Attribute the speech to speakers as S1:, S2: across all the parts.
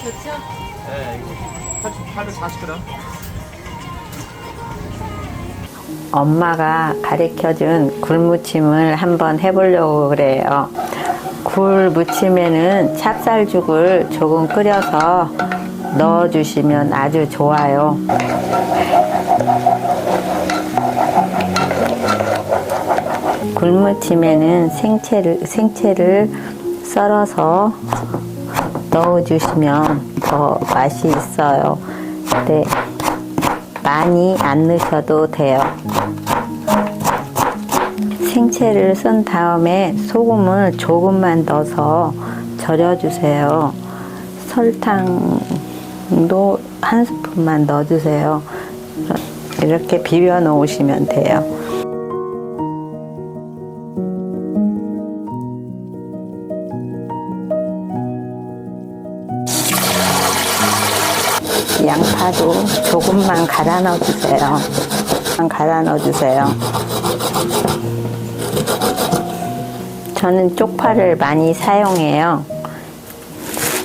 S1: 840g.
S2: 엄마가 가르쳐준 굴무침을 한번 해보려고 그래요. 굴 무침에는 찹쌀죽을 조금 끓여서 넣어주시면 아주 좋아요. 굴무침에는 생채를, 생채를 썰어서 넣어주시면 더 맛이 있어요. 근데 많이 안 넣으셔도 돼요. 생채를 쓴 다음에 소금을 조금만 넣어서 절여주세요. 설탕도 한 스푼만 넣어주세요. 이렇게 비벼 놓으시면 돼요. 양파도 조금만 갈아 넣어주세요. 갈아 넣어주세요. 저는 쪽파를 많이 사용해요.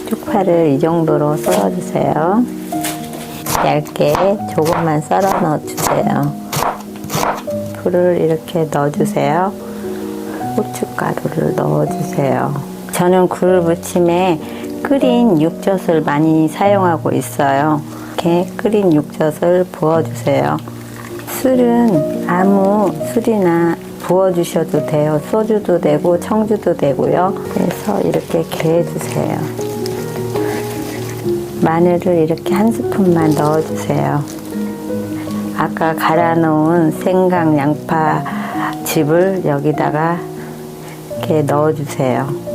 S2: 쪽파를 이 정도로 썰어주세요. 얇게 조금만 썰어 넣어주세요. 불을 이렇게 넣어주세요. 고춧가루를 넣어주세요. 저는 굴 무침에 끓인 육젓을 많이 사용하고 있어요. 이렇게 끓인 육젓을 부어주세요. 술은 아무 술이나 부어주셔도 돼요. 소주도 되고 청주도 되고요. 그래서 이렇게 개해주세요. 마늘을 이렇게 한 스푼만 넣어주세요. 아까 갈아 놓은 생강 양파 즙을 여기다가 이렇게 넣어주세요.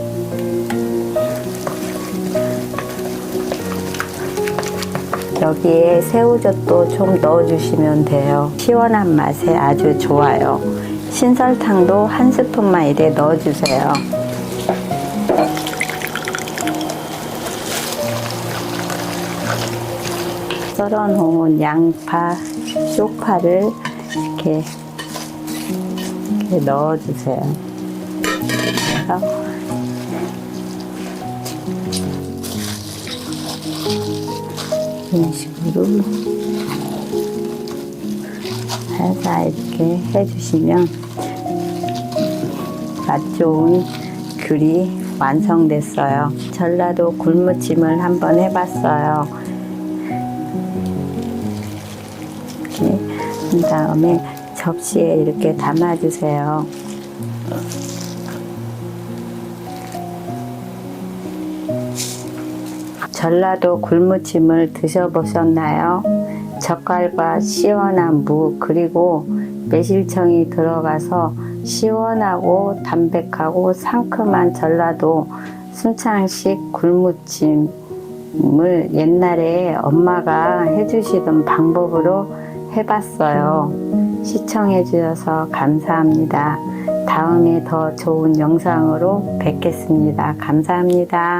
S2: 여기에 새우젓도 좀 넣어주시면 돼요. 시원한 맛에 아주 좋아요. 신설탕도 한 스푼만 이래 넣어주세요. 썰어 놓은 양파, 쪽파를 이렇게, 이렇게 넣어주세요. 이런 식으로 살살 이렇게 해주시면 맛 좋은 귤이 완성됐어요. 전라도 굴무침을 한번 해봤어요. 이렇게 한 다음에 접시에 이렇게 담아주세요. 전라도 굴무침을 드셔보셨나요? 젓갈과 시원한 무 그리고 매실청이 들어가서 시원하고 담백하고 상큼한 전라도 순창식 굴무침을 옛날에 엄마가 해주시던 방법으로 해봤어요. 시청해주셔서 감사합니다. 다음에 더 좋은 영상으로 뵙겠습니다. 감사합니다.